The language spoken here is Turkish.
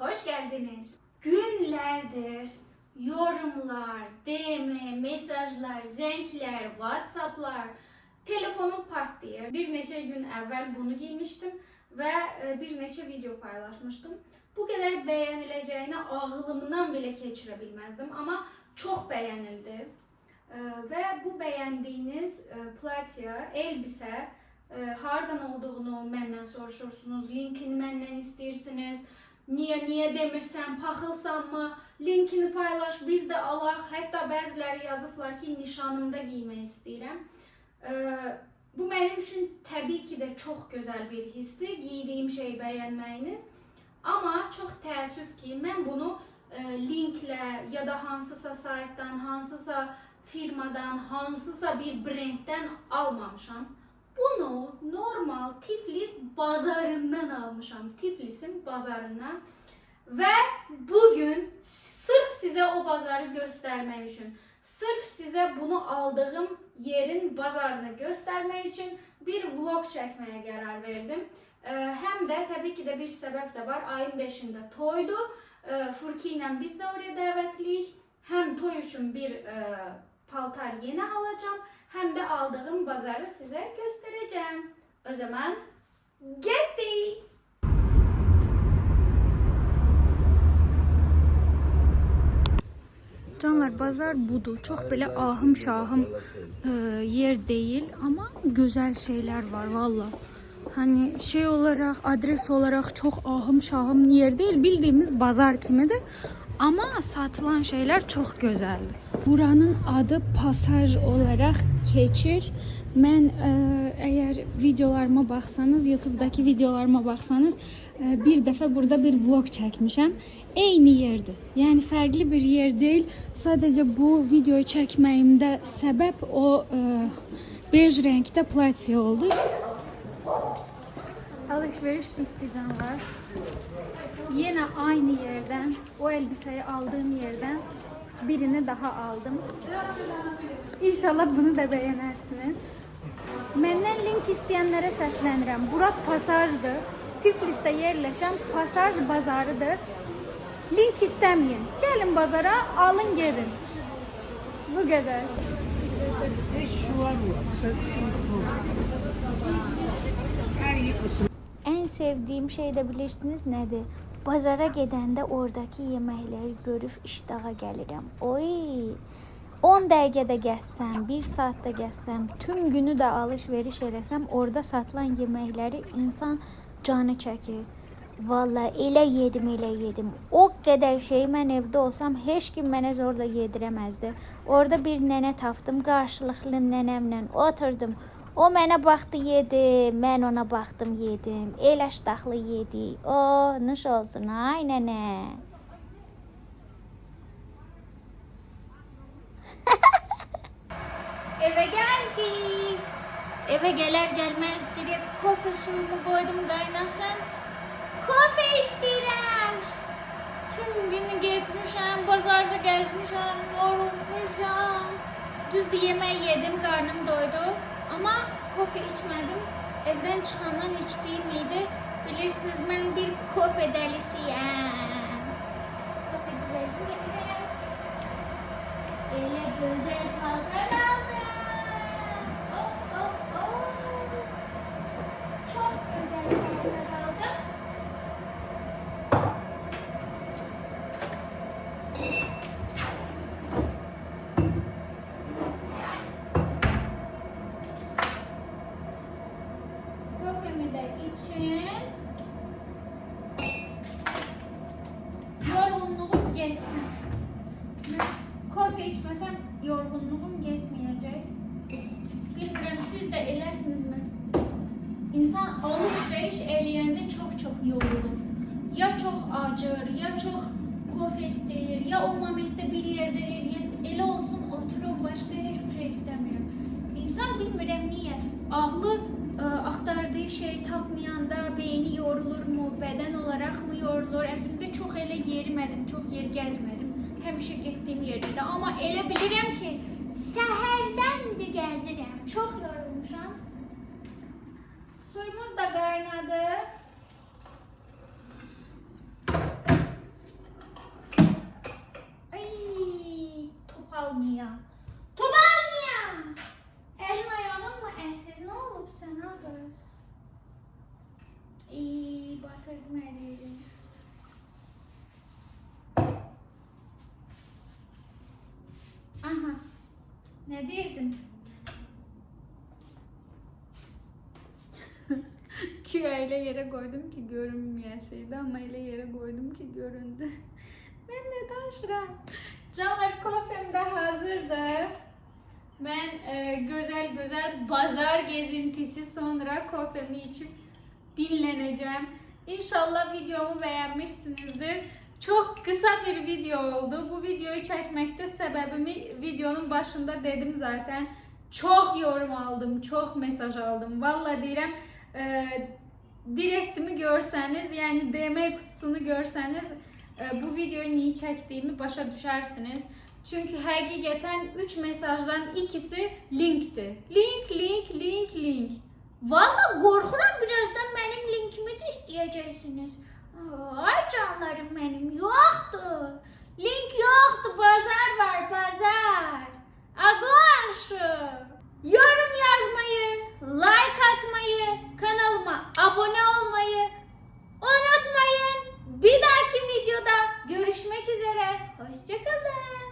hoş geldiniz. Günlerdir yorumlar, DM, mesajlar, zenkler, whatsapplar, telefonum partlayır. Bir neçə gün əvvəl bunu giymişdim və e, bir neçə video paylaşmışdım. Bu qədər bəyəniləcəyini ağlımdan belə keçirə bilməzdim, amma çox bəyənildi. E, Və bu bəyəndiyiniz e, platya, elbisə hardan olduğunu məndən soruşursunuz, linkini məndən istəyirsiniz. Niyə niyə demirsən, paxılsanmı? Linkini paylaş, biz də alaq. Hətta bəziləri yazıblar ki, nişanımda giymək istəyirəm. E, Bu mənim üçün təbii ki də çox gözəl bir hissdir, giydiyim şeyi bəyənməyiniz. Amma çox təəssüf ki, mən bunu e, linklə ya da hansısa saytdan, hansısa firmadan, hansısa bir brenddən almamışam. Bunu normal Tiflis bazarından almışam. Tiflis'in bazarından. Ve bugün sırf size o bazarı göstermek için, sırf size bunu aldığım yerin bazarını göstermek için bir vlog çekmeye karar verdim. Ee, Hem de tabii ki de bir sebep de var. Ayın 5'inde toydu. Ee, ile biz de oraya davetliyiz. Hem toy için bir e, paltar yeni alacağım hem de aldığım bazarı size göstereceğim. O zaman gitti. Canlar bazar budur. Çok böyle ahım şahım e, yer değil ama güzel şeyler var valla. Hani şey olarak adres olarak çok ahım şahım yer değil bildiğimiz bazar kimidir. Ama satılan şeyler çok güzeldi. Buranın adı pasaj olarak keçir. Mən e, əgər videolarıma baxsanız, YouTube-dakı videolarıma baxsanız, e, bir dəfə burada bir vlog çəkmişəm. Eyni yerdir. Yəni fərqli bir yer deyil. Sadəcə bu videoyu çəkməyimdə səbəb o e, bej rəngdə platya oldu. Alışveriş bitti canlar. Yine aynı yerden, o elbiseyi aldığım yerden birini daha aldım. İnşallah bunu da beğenirsiniz. Məndən link istəyənlərə səslənirəm. Bura pasajdır. Tiflisdə yerləşən pasaj bazarıdır. Link istəməyin. Gəlin bazara, alın gedin. Bu qədər. Sevdiğim şey de bilirsiniz nedir? Bazara gedəndə oradakı yeməkləri görüb iştaha gəlirəm. Oy! 10 dəqiqədə gəzsəm, 1 saatda gəzsəm, tüm günü də alış-veriş eləsəm, orada satılan yeməkləri insan canı çəkir. Valla elə yedim, elə yedim. O qədər şey mən evdə olsam heç kim mənə zorla yedirəməzdi. Orada bir nənə tapdım, qarşılıqlı nənəmlə oturdum. O mənə baxdı, yedi, mən ona baxdım, yedim. Elə iştahlı yedik. O, nuş olsun, ay nənə. Eve geldik. Eve gələr gəlməz direkt kofe suyumu koydum qaynasın. Kofe istəyirəm. Tüm günü getmişəm, bazarda gəzmişəm, yorulmuşam. Düzdür yemək yedim, karnım doydu. Ama kofe içmedim. Evden çıkandan içtiğim iyiydi. Bilirsiniz ben bir kofe delisiyim. Kofe güzel Öyle güzel paltar aldım. Oh oh oh. Çok güzel paltar aldım. Kofemi de için yorgunluğum geçsin. Kofe içmesem yorgunluğum getmeyecek. Bilmirəm siz də eləsinizmi? İnsan alış-veriş eləyəndə çox-çox yorulur. Ya çox acır, ya çox kofe istəyir, ya o momentdə bir yerdə ya elə olsun oturum, başqa heç bir şey istəmirəm. İnsan bilmirəm niyə ağlı ə, axtardığı şey tapmayanda beyni yorulur mu, bədən olaraq mı yorulur? Əslində çox elə yerimədim, çox yer gəzmədim. Həmişə getdiyim yerdə, amma elə bilirəm ki, səhərdəndir Suyumuz da kaynadı. Ay, top almıyor. Top almıyor. Elin ayağının mı esir? Ne olup sana kız? İyi, batırdım elini. Aha. Ne dirdin? Ki öyle yere koydum ki görünmeyeseydi ama öyle yere koydum ki göründü. ben de taşram. Canlar kofem de hazırdır. Ben e, güzel güzel pazar gezintisi sonra kofemi içip dinleneceğim. İnşallah videomu beğenmişsinizdir. Çok kısa bir video oldu. Bu videoyu çekmekte sebebimi videonun başında dedim zaten. Çok yorum aldım, çok mesaj aldım. Vallahi deyirəm, e, direktimi görseniz, yani DM kutusunu görseniz e, bu videoyu niye çektiğimi başa düşersiniz. Çünkü hakikaten 3 mesajdan ikisi linkti. Link, link, link, link. Valla korkuram birazdan benim linkimi de isteyeceksiniz. Ay canlarım benim yoktu. Link yoktu pazar var pazar. Agoş. Yorum like atmayı, kanalıma abone olmayı unutmayın. Bir dahaki videoda görüşmek üzere. Hoşçakalın.